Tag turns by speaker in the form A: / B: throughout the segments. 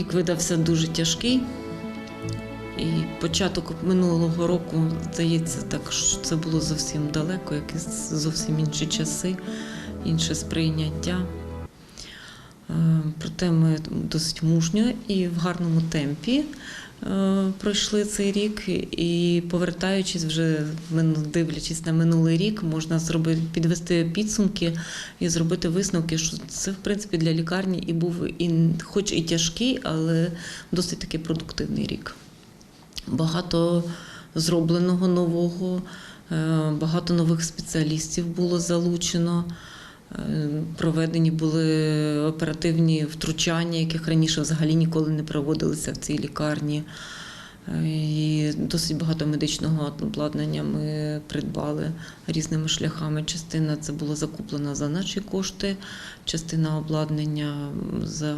A: Рік видався дуже тяжкий. І початок минулого року, здається, так що це було зовсім далеко, якісь зовсім інші часи, інше сприйняття. Е, Проте ми досить мужньо і в гарному темпі пройшли цей рік. І повертаючись вже дивлячись на минулий рік, можна зробити підвести підсумки і зробити висновки, що це в принципі для лікарні і був і хоч і тяжкий, але досить таки продуктивний рік. Багато зробленого нового, е, багато нових спеціалістів було залучено. Проведені були оперативні втручання, яких раніше взагалі ніколи не проводилися в цій лікарні. І досить багато медичного обладнання ми придбали різними шляхами. Частина це було закуплена за наші кошти, частина обладнання за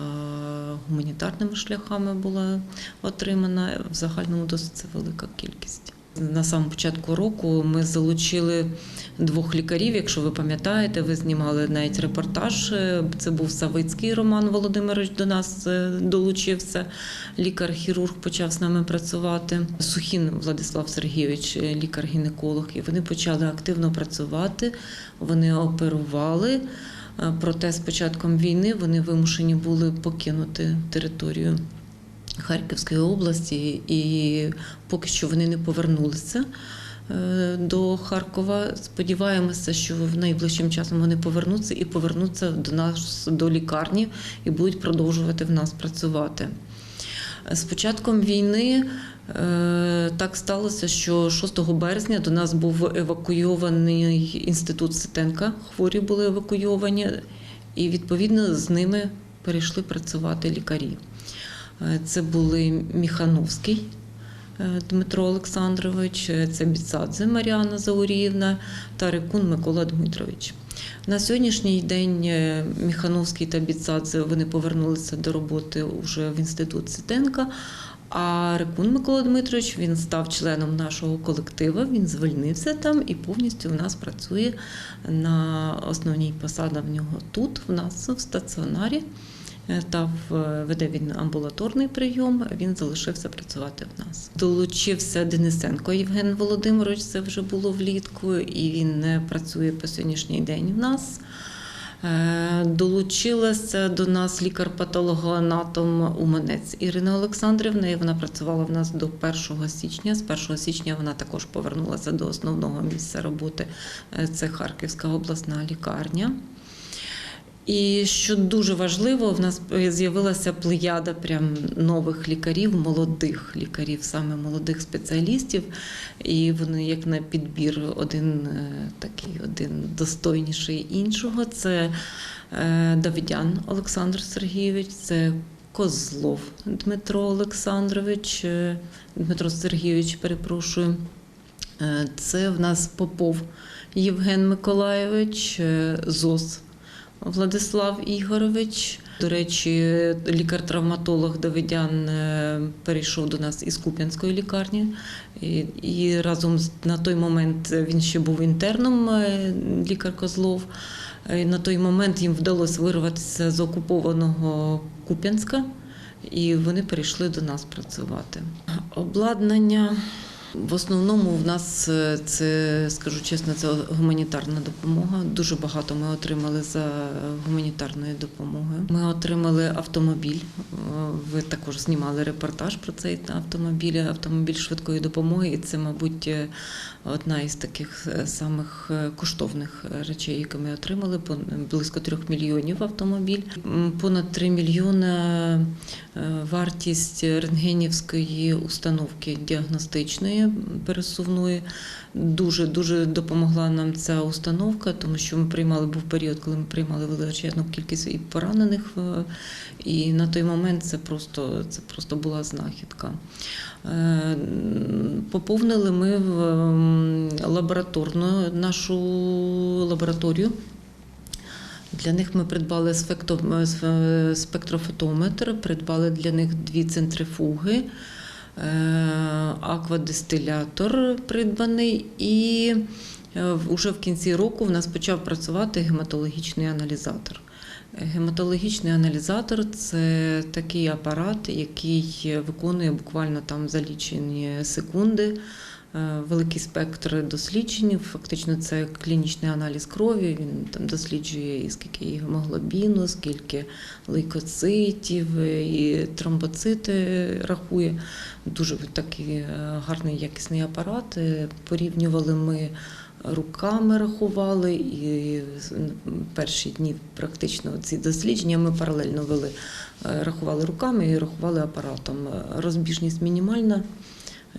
A: гуманітарними шляхами була отримана. В загальному досить це велика кількість. На самому початку року ми залучили двох лікарів. Якщо ви пам'ятаєте, ви знімали навіть репортаж. Це був Савицький Роман Володимирович до нас е, долучився. Лікар-хірург почав з нами працювати. Сухін Владислав Сергійович, е, лікар-гінеколог. І вони почали активно працювати. Вони оперували. Е, Проте з початком війни вони вимушені були покинути територію Харківської області, і поки що вони не повернулися е, до Харкова. Сподіваємося, що в найближчим часом вони повернуться і повернуться до нас до лікарні і будуть продовжувати в нас працювати. З початком війни е, так сталося, що 6 березня до нас був евакуйований інститут Ситенка. Хворі були евакуйовані, і відповідно з ними перейшли працювати лікарі. Е, Це були Міхановський е, Дмитро Олександрович, е, це Біцадзе Маріана Зауріївна та Рекун Микола Дмитрович. На сьогоднішній день Міхановський та Біцадзе вони повернулися до роботи вже в інститут Ситенка. А Рекун Микола Дмитрович він став членом нашого колективу. Він звільнився там і повністю в нас працює на основній посаді в нього тут, в нас в стаціонарі. Е, Та веде він амбулаторний прийом. Він залишився працювати в нас. Долучився Денисенко Євген Володимирович. Це вже було влітку, і він не працює по сьогоднішній день в нас. Е, Долучилася до нас лікар-патологоанатом Уманець Ірина Олександрівна. І вона працювала в нас до 1 січня. З 1 січня вона також повернулася до основного місця роботи. Е, Це Харківська обласна лікарня. І що дуже важливо, в нас з'явилася плеяда прям нових лікарів, молодих лікарів, саме молодих спеціалістів. І вони як на підбір один е, такий, один достойніший іншого. Це е, Давидян Олександр Сергійович, це Козлов Дмитро Олександрович, е, Дмитро Сергійович, перепрошую. Це в нас Попов Євген Миколайович, ЗОС Владислав Ігорович. До речі, лікар-травматолог Давидян е, перейшов до нас із Куп'янської лікарні. І, разом з- на той момент він ще був інтерном, е, лікар Козлов. Е, На той момент їм вдалося вирватися з окупованого Куп'янська, і вони перейшли до нас працювати. Обладнання. В основному в нас е, це, скажу чесно, це гуманітарна допомога. Дуже багато ми отримали за гуманітарною допомогою. Ми отримали автомобіль. Е, Ви також знімали репортаж про цей автомобіль, автомобіль швидкої допомоги. І це, мабуть, е, одна із таких самих коштовних речей, які ми отримали. Близько трьох мільйонів автомобіль. Понад 3 мільйони вартість рентгенівської установки діагностичної пересувної. Дуже дуже допомогла нам ця установка, тому що ми приймали був період, коли ми приймали величезну кількість і поранених. е, І на той момент це просто це просто була знахідка. Е, Поповнили ми лабораторну нашу лабораторію. Для них ми придбали е, спектрофотометр, придбали для них дві центрифуги. Аквадистилятор придбаний, і вже в кінці року в нас почав працювати гематологічний аналізатор. Гематологічний аналізатор це такий апарат, який виконує буквально там за лічені секунди е, великий спектр досліджень. Фактично, це клінічний аналіз крові. Він там досліджує і скільки і гемоглобіну, скільки лейкоцитів, і тромбоцити рахує. Дуже такий е, гарний якісний апарат. Е, Порівнювали ми. Руками рахували, і перші дні практично ці дослідження ми паралельно вели. Е, Рахували руками і рахували апаратом. Розбіжність мінімальна,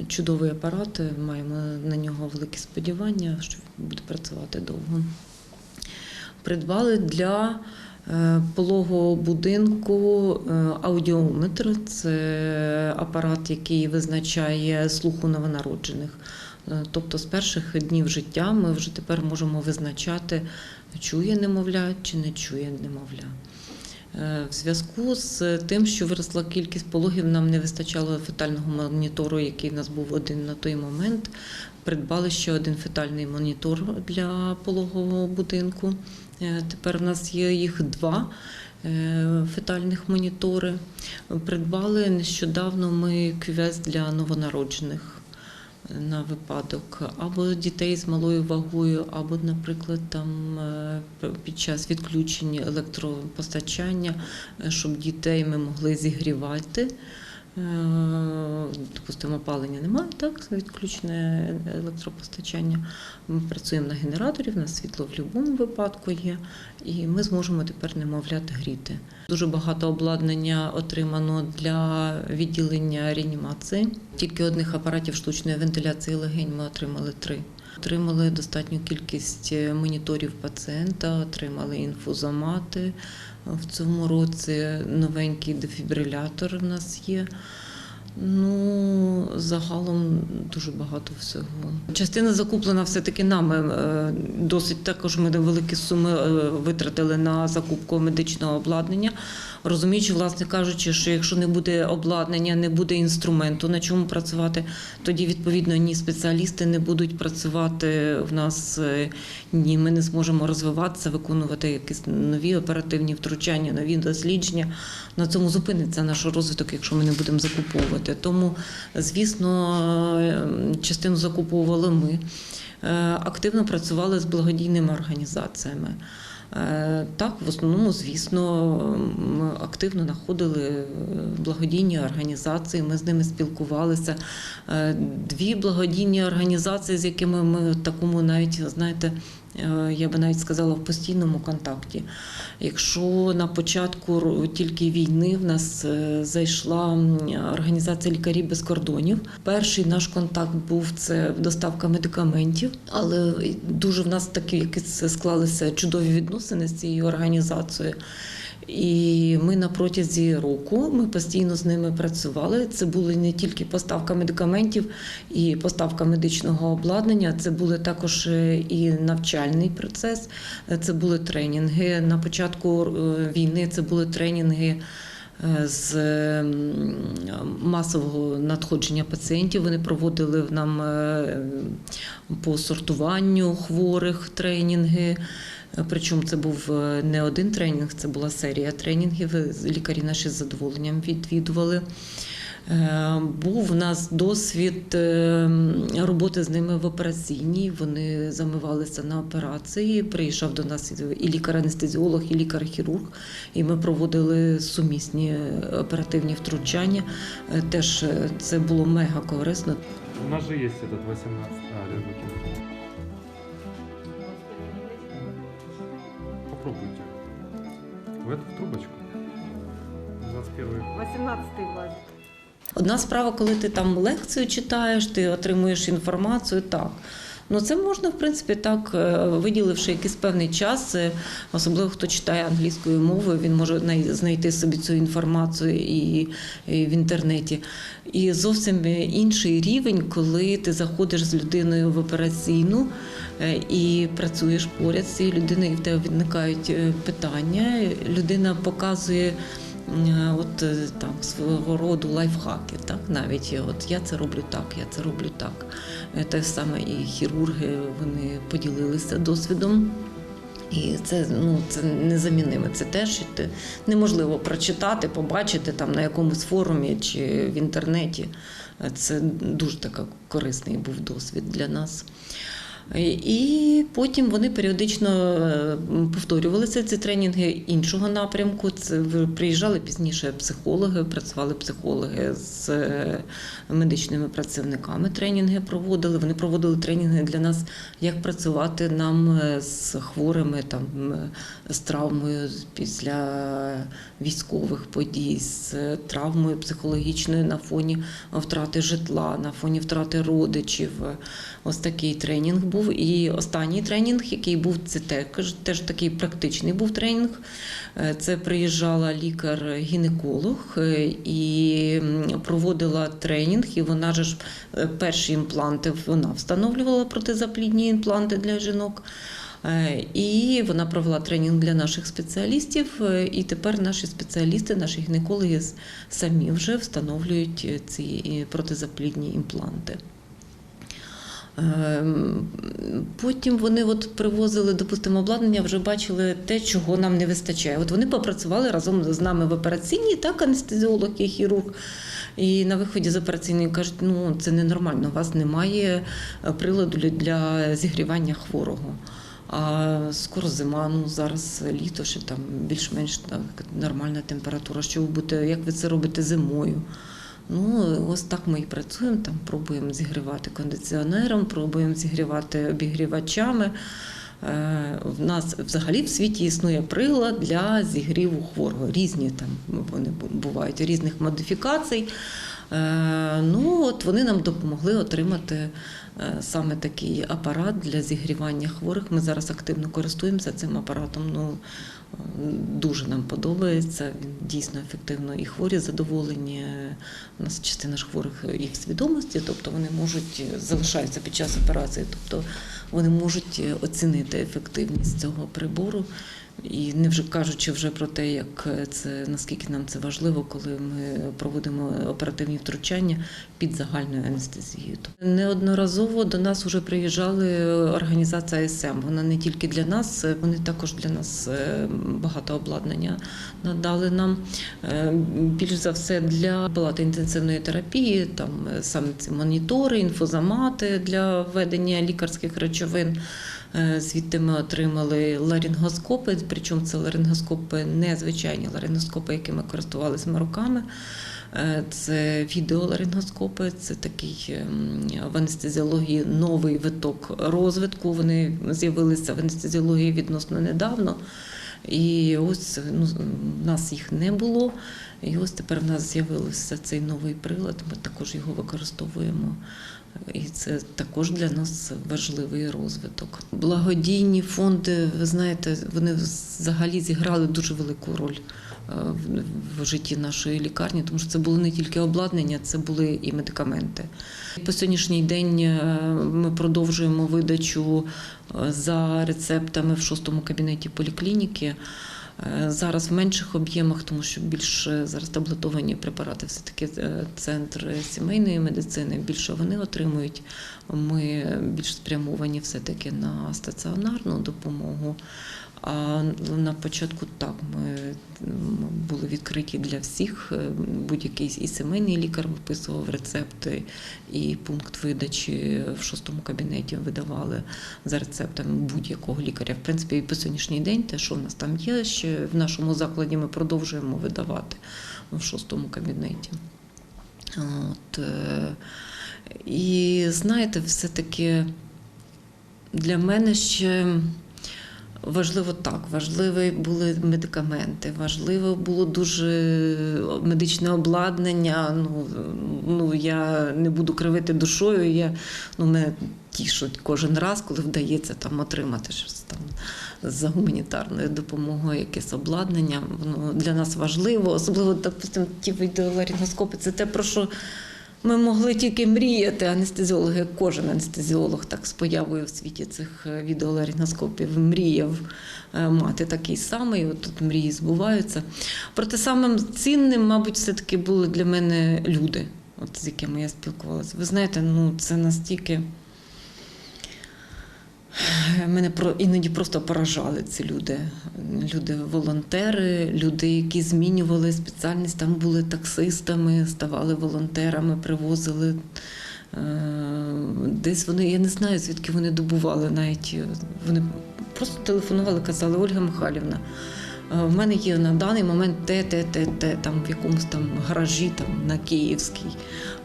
A: чудовий апарат. Маємо на нього великі сподівання, що він буде працювати довго. Придбали для е, пологового будинку е, аудіометр. Це апарат, який визначає слуху новонароджених. Е, Тобто з перших днів життя ми вже тепер можемо визначати, чує немовля чи не чує немовля. Е, В зв'язку з тим, що виросла кількість пологів, нам не вистачало фетального монітору, який в нас був один на той момент. Придбали ще один фетальний монітор для пологового будинку. Е, Тепер в нас є їх два е, фетальних монітори. Придбали нещодавно ми кювез для новонароджених на випадок або дітей з малою вагою, або, наприклад, там е, під час відключення електропостачання, е, щоб дітей ми могли зігрівати. Е, Допустимо, опалення немає, так, відключене електропостачання. Ми працюємо на генераторі, в нас світло в будь-якому випадку є, і ми зможемо тепер немовлят гріти. Дуже багато обладнання отримано для відділення реанімації. Тільки одних апаратів штучної вентиляції легень ми отримали три. Отримали достатню кількість моніторів пацієнта, отримали інфузомати. В цьому році новенький дефібрилятор у нас є. Ну, загалом дуже багато всього. Частина закуплена все-таки нами. Е, Досить також ми великі суми е, витратили на закупку медичного обладнання. Розуміючи, власне кажучи, що якщо не буде обладнання, не буде інструменту, на чому працювати, тоді відповідно ні спеціалісти не будуть працювати в нас, е, ні ми не зможемо розвиватися, виконувати якісь нові оперативні втручання, нові дослідження. На цьому зупиниться наш розвиток, якщо ми не будемо закуповувати. Тому, звісно, е, частину закуповували ми. Е, Активно працювали з благодійними організаціями. Е, Так, в основному, звісно, ми активно знаходили благодійні організації, ми з ними спілкувалися. Дві благодійні організації, з якими ми в такому навіть, знаєте, я би навіть сказала, в постійному контакті. Якщо на початку тільки війни в нас е, зайшла організація лікарів без кордонів, перший наш контакт був це доставка медикаментів, але дуже в нас такі якісь склалися чудові відносини з цією організацією. І ми на протязі року ми постійно з ними працювали. Це були не тільки поставка медикаментів і поставка медичного обладнання, це були також е, і навчальний процес, е, це були тренінги. На початку е, війни це були тренінги. З масового надходження пацієнтів вони проводили нам по сортуванню хворих тренінги. Причому це був е, не один тренінг, це була серія тренінгів. Е, Лікарі наші з задоволенням відвідували. Е, Був в нас досвід роботи з ними в операційній. Вони замивалися на операції. Приїжджав до нас і лікар-анестезіолог, і лікар-хірург. І ми проводили сумісні оперативні втручання. Теж це було мега корисно.
B: У нас же есть этот 18. А, В эту в трубочку. 21
C: 18-й влазит.
A: Одна справа, коли ти там лекцію читаєш, ти отримуєш інформацію, так. Ну, це можна, в принципі, так, е, виділивши якийсь певний час, е, особливо хто читає англійською мовою, він може знайти собі цю інформацію і, в інтернеті. І зовсім інший рівень, коли ти заходиш з людиною в операційну е, і працюєш поряд з цією людиною, і в тебе виникають е, питання. Людина показує от там свого роду лайфхаки. Так? Навіть от я це роблю так, я це роблю так. Те саме і хірурги вони поділилися досвідом. І це ну це незаміниме. Це те, що ти неможливо прочитати, побачити там на якомусь форумі чи в інтернеті. Це дуже така корисний був досвід для нас. І потім вони періодично е, повторювалися ці тренінги іншого напрямку. Це приїжджали пізніше психологи, працювали психологи з е, медичними працівниками. Тренінги проводили. Вони проводили тренінги для нас, як працювати нам е, з хворими там з травмою після військових подій, з травмою психологічною на фоні втрати житла, на фоні втрати родичів. Ось такий тренінг був. І останній тренінг, який був, це теж, теж такий практичний був тренінг. Е, Це приїжджала лікар-гінеколог е, і проводила тренінг, і вона ж е, перші імпланти вона встановлювала протизаплідні імпланти для жінок. І вона провела тренінг для наших спеціалістів. І тепер наші спеціалісти, наші гінекологи самі вже встановлюють ці протизаплідні імпланти. Ем, Потім вони от привозили, допустимо, обладнання, вже бачили те, чого нам не вистачає. От вони попрацювали разом з нами в операційній, так, анестезіолог і хірург. І на виході з операційної кажуть, ну це ненормально, у вас немає приладу для- зігрівання хворого. А скоро зима, ну зараз літо, ще там більш-менш нормальна температура. Що ви будете, як ви це робите зимою? Ну, ось так ми і працюємо. Там пробуємо зігрівати кондиціонером, пробуємо зігрівати обігрівачами. Е, В нас взагалі в світі існує прилад для зігріву хворого. Різні там вони бувають різних модифікацій. Е, Ну, от вони нам допомогли отримати е, саме такий апарат для зігрівання хворих. Ми зараз активно користуємося цим апаратом. Ну, дуже нам подобається. Він дійсно ефективно і хворі задоволені. У нас частина ж хворих їх свідомості, тобто вони можуть залишаються під час операції, тобто вони можуть оцінити ефективність цього прибору. І не вже кажучи вже про те, як це наскільки нам це важливо, коли ми проводимо оперативні втручання під загальною анестезією. Тобто Неодноразово до нас вже приїжджали організація СМ. Вона не тільки для нас, вони також для нас е, багато обладнання надали нам. Е, Більш за все для палати інтенсивної терапії, там е, саме ці монітори, інфозамати для введення лікарських речовин. Звідти ми отримали ларингоскопи, причому це ларингоскопи не звичайні ларингоскопи, якими користувалися ми роками. Е, Це відеоларингоскопи, це такий ем, в анестезіології новий виток розвитку. Вони з'явилися в анестезіології відносно недавно. І ось ну, в нас їх не було. І ось тепер в нас з'явився цей новий прилад. Ми також його використовуємо. І це також для нас важливий розвиток. Благодійні фонди, ви знаєте, вони взагалі зіграли дуже велику роль е, в- житті нашої лікарні, тому що це було не тільки обладнання, це були і медикаменти. По сьогоднішній день е, ми продовжуємо видачу е, за рецептами в шостому кабінеті поліклініки. Е, Зараз в менших об'ємах, тому що більш е, зараз таблетовані препарати, все таки центр сімейної медицини. Більше вони отримують. Ми більш спрямовані все таки на стаціонарну допомогу. А на початку так ми були відкриті для всіх. Е, Будь-який і сімейний лікар виписував рецепти, і пункт видачі в шостому кабінеті видавали за рецептами будь-якого лікаря. В принципі, і по сьогоднішній день те, що в нас там є, ще в нашому закладі ми продовжуємо видавати в шостому кабінеті. От, е, і знаєте, все-таки для мене ще важливо так, важливі були медикаменти, важливо було дуже медичне обладнання. Ну, ну я не буду кривити душою. Я, ну, мене тішить кожен раз, коли вдається там отримати щось там за гуманітарною допомогою, якесь обладнання. Воно для нас важливо, особливо, допустимо, ті відеоларінгоскопи. Це те, про що Ми могли тільки мріяти, анестезіологи, кожен анестезіолог так з появою в світі цих е, відеоларінгоскопів мріяв е, мати такий самий. От тут мрії збуваються. Проте самим цінним, мабуть, все-таки були для мене люди, от з якими я спілкувалася. Ви знаєте, ну це настільки. Мене про іноді просто поражали ці люди. Люди-волонтери, люди, які змінювали спеціальність, там були таксистами, ставали волонтерами, привозили. е, Десь вони, я не знаю, звідки вони добували навіть. е, Вони просто телефонували, казали, Ольга Михайлівна, е, в мене є на даний момент те, те, те, те, там в якомусь там гаражі, там на Київській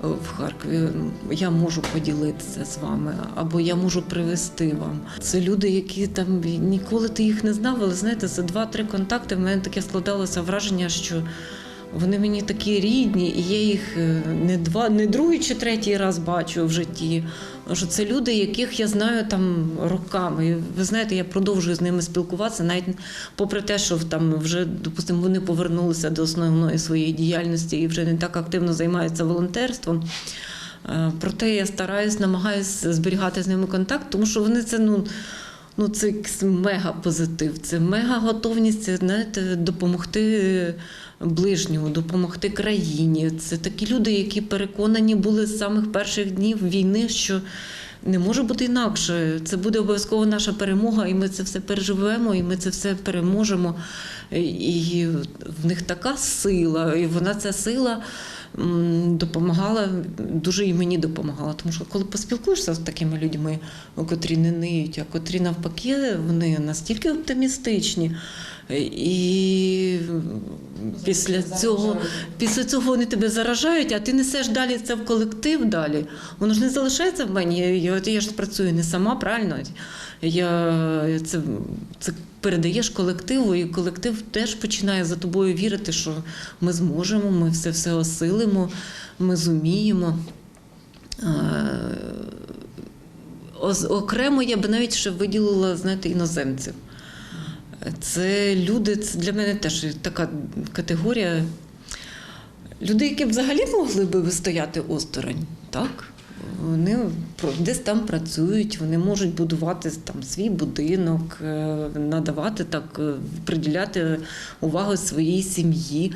A: е, в Харкові. Я можу поділитися з вами, або я можу привезти вам. Це люди, які там ніколи ти їх не знав, але знаєте, за два-три контакти в мене таке складалося враження, що. Вони мені такі рідні, і я їх е, не два, не другий чи третій раз бачу в житті. Що це люди, яких я знаю там роками. І ви знаєте, я продовжую з ними спілкуватися, навіть попри те, що там вже, допустимо, вони повернулися до основної своєї діяльності і вже не так активно займаються волонтерством. Е, Проте я стараюсь, намагаюся зберігати з ними контакт, тому що вони це ну. Ну, це мега позитив, це мега готовність це, знаєте, допомогти ближньому, допомогти країні. Це такі люди, які переконані були з самих перших днів війни, що не може бути інакше. Це буде обов'язково наша перемога, і ми це все переживемо, і ми це все переможемо. І в них така сила, і вона ця сила допомагала, дуже і мені допомагала. Тому що коли поспілкуєшся з такими людьми, котрі не ниють, а котрі навпаки, вони настільки оптимістичні. І після цього, після цього вони тебе заражають, а ти несеш далі це в колектив далі. Воно ж не залишається в мені. Я, я ж працюю не сама, правильно? Я, це, це передаєш колективу, і колектив теж починає за тобою вірити, що ми зможемо, ми все все осилимо, ми зуміємо. Е, Окремо я б навіть ще виділила, знаєте, іноземців. Це люди, це для мене теж така категорія. Люди, які взагалі могли би вистояти осторонь, так? Вони десь там працюють, вони можуть будувати там свій будинок, е, надавати так, е, приділяти увагу своїй сім'ї.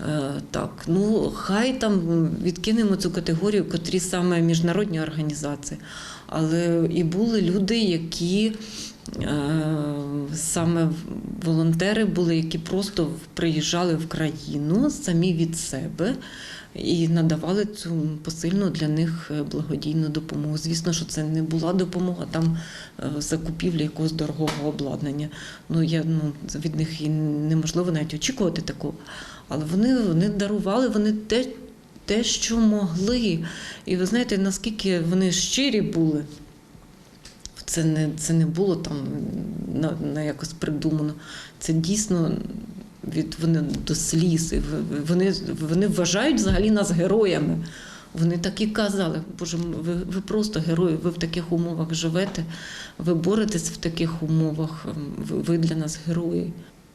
A: Е, Так, ну хай там відкинемо цю категорію, котрі саме міжнародні організації. Але і були люди, які саме волонтери були, які просто приїжджали в країну самі від себе і надавали цю посильну для них е, благодійну допомогу. Звісно, що це не була допомога там е, закупівля якогось дорогого обладнання. Ну я ну від них і неможливо навіть очікувати такого. Але вони, вони дарували, вони те, те, що могли. І ви знаєте, наскільки вони щирі були. Це не, це не було там на, на якось придумано. Це дійсно від вони до сліз. Вони, вони вважають взагалі нас героями. Вони так і казали, Боже, ви, ви просто герої, ви в таких умовах живете, ви боретесь в таких умовах, ви, для нас герої.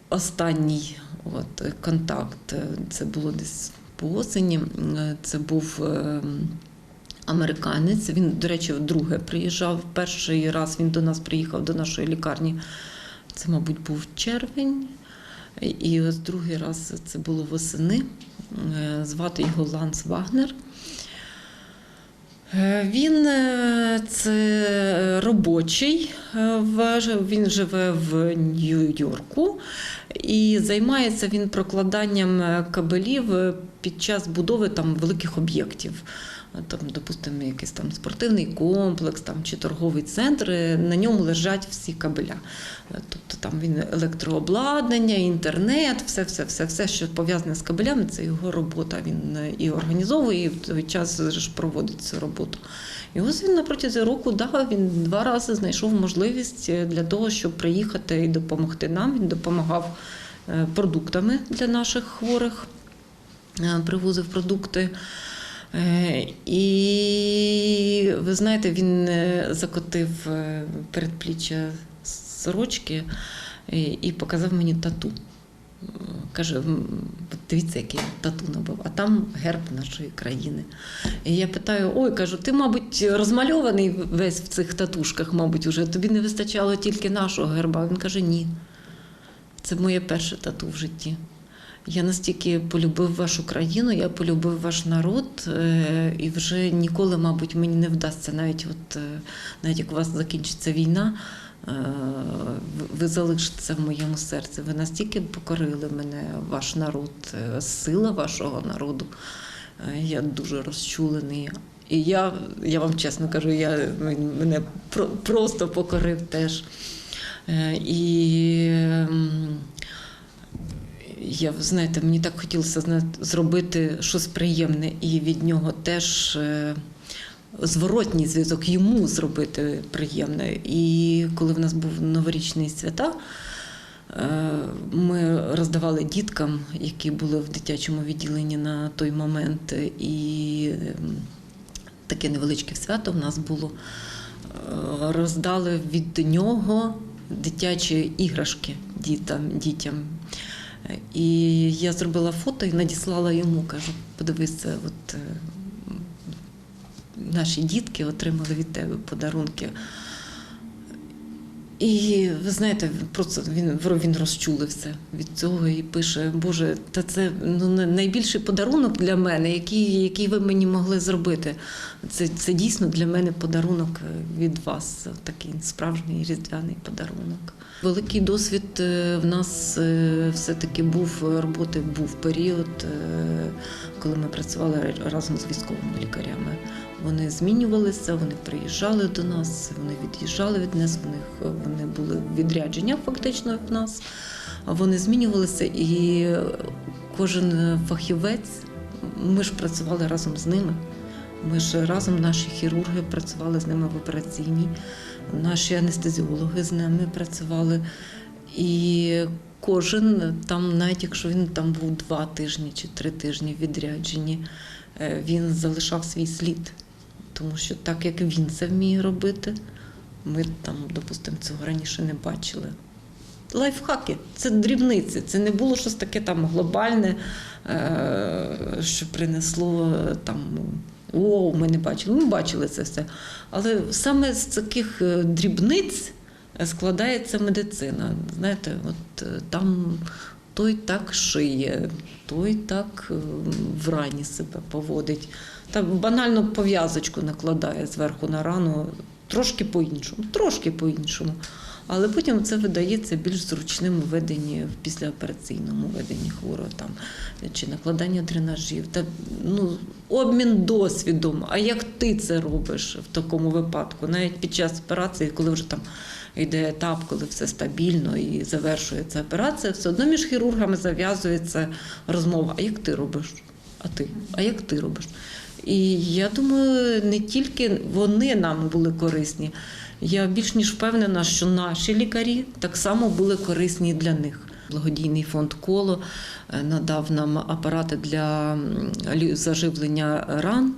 A: Останній от, контакт е, це було десь по осені. Е, Це був е, американець. Він, до речі, вдруге приїжджав. Перший раз він до нас приїхав до нашої лікарні. Це, мабуть, був червень. І ось другий раз це було восени. Е, Звати його Ланс Вагнер. Е, Він е, це робочий, він живе в Нью-Йорку і займається він прокладанням кабелів під час будови там великих об'єктів. Е, Там, допустимо, якийсь там спортивний комплекс там, чи торговий центр, е, на ньому лежать всі кабеля. Е, Тобто там він електрообладнання, інтернет, все, все, все, все, що пов'язане з кабелями, це його робота. Він і організовує, і в той час проводить цю роботу. І ось він протязі року да, він два рази знайшов можливість для того, щоб приїхати і допомогти нам. Він допомагав продуктами для наших хворих, привозив продукти. Е, І ви знаєте, він е, закотив е, передпліччя сорочки і- показав мені тату. Каже, Дивіться, який тату набив, а там герб нашої країни. І я питаю: ой, кажу, ти, мабуть, розмальований весь в цих татушках, мабуть, уже тобі не вистачало тільки нашого герба. Він каже, ні. Це моє перше тату в житті. Я настільки полюбив вашу країну, я полюбив ваш народ, е, і вже ніколи, мабуть, мені не вдасться, навіть от е, навіть як у вас закінчиться війна, е, ви- залишитеся в моєму серці. Ви настільки покорили мене, ваш народ, сила вашого народу. Я дуже розчулений. І я, я вам чесно кажу, я, мене просто покорив теж. І я, знаєте, мені так хотілося зробити щось приємне і від нього теж е, зворотній зв'язок йому зробити приємне. І коли в нас був новорічний свята, е, ми роздавали діткам, які були в дитячому відділенні на той момент, і ем, таке невеличке свято в нас було. Е, Роздали від нього дитячі іграшки дітям. дітям. І я зробила фото і надіслала йому, кажу, подивися, от е, наші дітки отримали від тебе подарунки. І ви знаєте, просто він, він розчулився від цього і пише: Боже, та це ну, най- найбільший подарунок для мене, який, який ви мені могли зробити. Це, це дійсно для мене подарунок від вас, такий справжній різдвяний подарунок. Великий досвід е, в нас е, все-таки був роботи, був період, е, коли ми працювали разом з військовими лікарями. Вони змінювалися, вони приїжджали до нас, вони від'їжджали від нас, в них вони були відрядження фактично в нас. Вони змінювалися, і кожен фахівець, ми ж працювали разом з ними. Ми ж разом, наші хірурги працювали з ними в операційній, наші анестезіологи з ними працювали. І кожен там, навіть якщо він там був два тижні чи три тижні в відрядженні, е, він залишав свій слід. Тому що так як він це вміє робити, ми там, допустимо, цього раніше не бачили. Лайфхаки це дрібниці, це не було щось таке там глобальне, е, що принесло там. О, ми не бачили. Ми бачили це все. Але саме з таких е, дрібниць складається медицина. Знаєте, от е, там той так шиє, той так е, в рані себе поводить. Та банально пов'язочку накладає зверху на рану, трошки по-іншому, трошки по-іншому. Але потім це видається більш зручним у веденні в післяопераційному веденні хворого там чи накладання дренажів, та ну обмін досвідом. А як ти це робиш в такому випадку? Навіть під час операції, коли вже там йде етап, коли все стабільно і завершується операція, все одно між хірургами зав'язується розмова. А як ти робиш? А ти? А як ти робиш? І я думаю, не тільки вони нам були корисні. Я більш ніж впевнена, що наші лікарі так само були корисні для них. Благодійний фонд коло е, надав нам апарати для заживлення ран.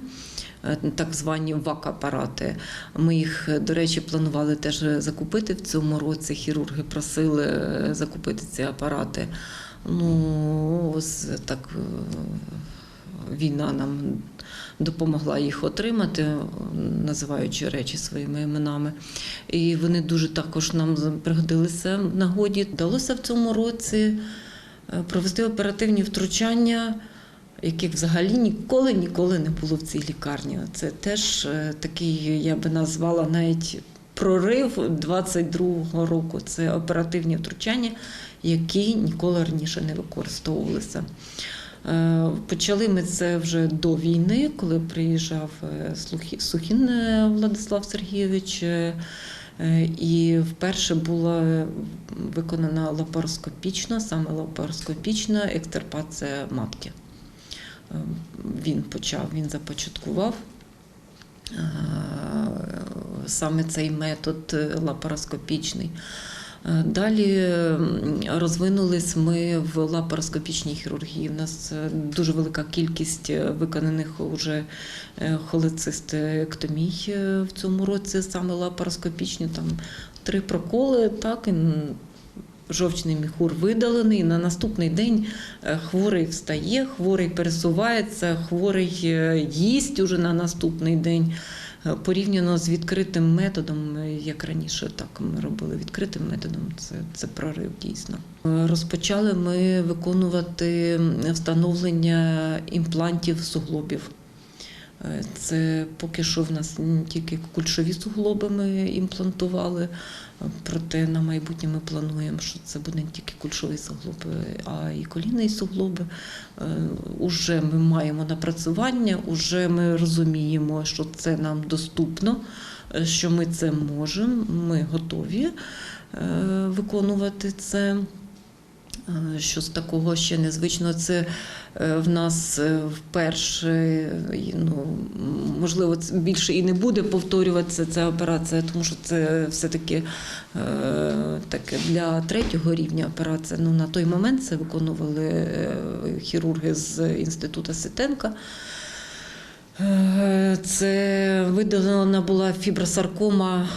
A: е, Так звані ВАК-апарати. Ми їх, е, до речі, планували теж закупити в цьому році. Хірурги просили закупити ці апарати. Ну, ось так війна нам допомогла їх отримати, називаючи речі своїми іменами. І вони дуже також нам пригодилися в нагоді. Вдалося в цьому році е, провести оперативні втручання, яких взагалі ніколи ніколи не було в цій лікарні. Це теж е, такий, я би назвала навіть. Прорив 22-го року це оперативні втручання, які ніколи раніше не використовувалися. Е, Почали ми це вже до війни, коли приїжджав е, Сухін е, Владислав Сергійович. І вперше була виконана лапароскопічна, саме лапароскопічна екстерпація матки. Він почав, він започаткував саме цей метод лапароскопічний. Е, Далі розвинулись ми в лапароскопічній хірургії. У нас е, дуже велика кількість е, виконаних уже холецистектомій в цьому році, саме лапароскопічні, там три проколи, так, і жовчний міхур видалений. На наступний день хворий встає, хворий пересувається, хворий їсть уже на наступний день. Е, Порівняно з відкритим методом, е, як раніше так ми робили відкритим методом, це, це прорив дійсно. Е, Розпочали ми виконувати встановлення імплантів суглобів. Це поки що в нас тільки кульшові суглоби ми імплантували, проте на майбутнє ми плануємо, що це буде не тільки кульшові суглоби, а і колінні суглоби. Е, Уже ми маємо напрацювання, уже ми розуміємо, що це нам доступно, е, що ми це можемо, ми готові е, виконувати це. Е, Що з такого ще незвичного, це е, в нас е, вперше, ну, можливо, більше і не буде повторюватися ця операція, тому що це все-таки таке для третього рівня операція. Ну, на той момент це виконували хірурги з інституту Ситенка. Це видалена була фібросаркома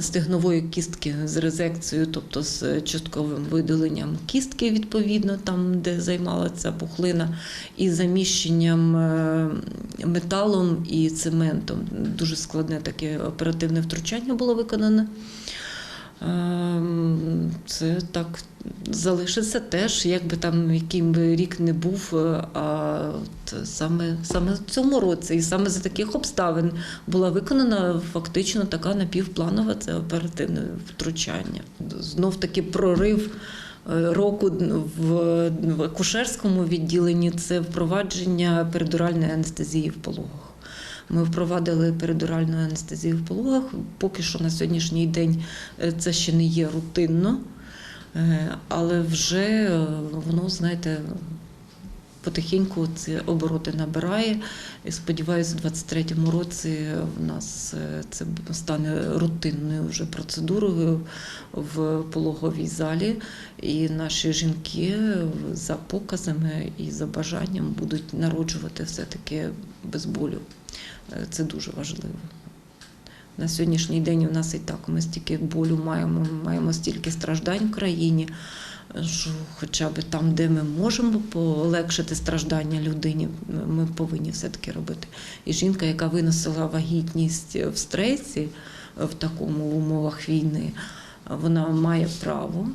A: стегнової кістки з резекцією, тобто з частковим видаленням кістки, відповідно, там, де займалася пухлина, і заміщенням е, металом і цементом. Дуже складне таке оперативне втручання було виконане. Ем, Це так залишиться теж, якби там яким би рік не був, е, а саме, саме в цьому році, і саме за таких обставин була виконана фактично така напівпланова це оперативне втручання. Знов таки прорив. е, Року в, акушерському відділенні це впровадження передуральної анестезії в пологах. Ми впровадили передуральну анестезію в пологах. Поки що на сьогоднішній день е, це ще не є рутинно, е, але вже е, воно, знаєте, потихеньку ці обороти набирає. І сподіваюся, у 2023 році в нас це стане рутинною вже процедурою в пологовій залі. І наші жінки за показами і за бажанням будуть народжувати все-таки без болю. Е, Це дуже важливо. На сьогоднішній день у нас і так ми стільки болю маємо, маємо стільки страждань в країні, що хоча б там, де ми можемо полегшити страждання людині, ми повинні все-таки робити. І жінка, яка виносила вагітність в стресі в такому умовах війни, вона має право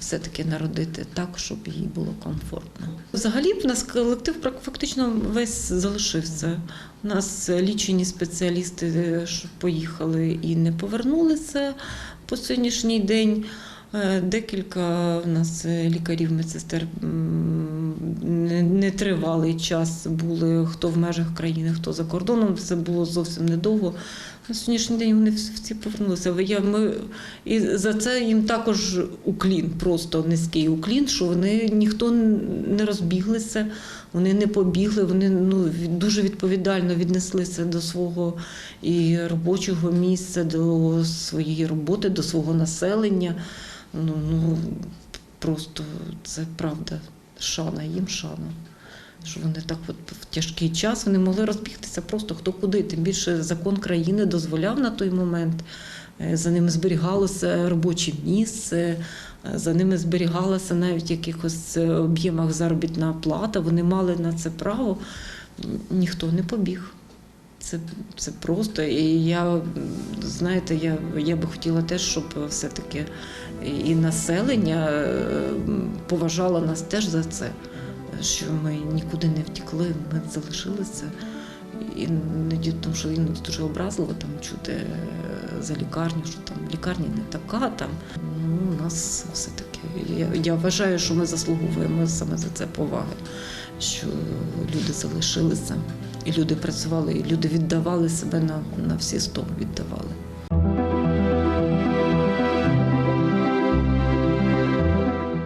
A: все-таки народити так, щоб їй було комфортно. Взагалі, в нас колектив фактично весь залишився. У нас лічені спеціалісти е, поїхали і не повернулися по сьогоднішній день. Е, Декілька в нас е, лікарів, медсестер нетривалий час були хто в межах країни, хто за кордоном. Це було зовсім недовго. На сьогоднішній день вони всі повернулися. Я, ми, і за це їм також уклін, просто низький уклін, що вони ніхто не розбіглися, вони не побігли, вони ну, дуже відповідально віднеслися до свого і робочого місця, до своєї роботи, до свого населення. Ну, ну просто це правда, шана, їм шана. Що вони так от в тяжкий час вони могли розбігтися просто хто куди. Тим більше закон країни дозволяв на той момент. Е, За ними зберігалося робоче місце, за ними зберігалася навіть в якихось е, об'ємах заробітна плата. Вони мали на це право. Ніхто не побіг. Це, це просто. І я, знаєте, я, я би хотіла теж, щоб все-таки і населення е, поважало нас теж за це, що ми нікуди не втекли, ми залишилися. І іноді, тому що іноді дуже образливо там чути е, за лікарню, що там лікарня не така. Там ну, у нас все-таки я, я вважаю, що ми заслуговуємо саме за це поваги, що люди залишилися, і люди працювали, і люди віддавали себе на, на всі сто віддавали.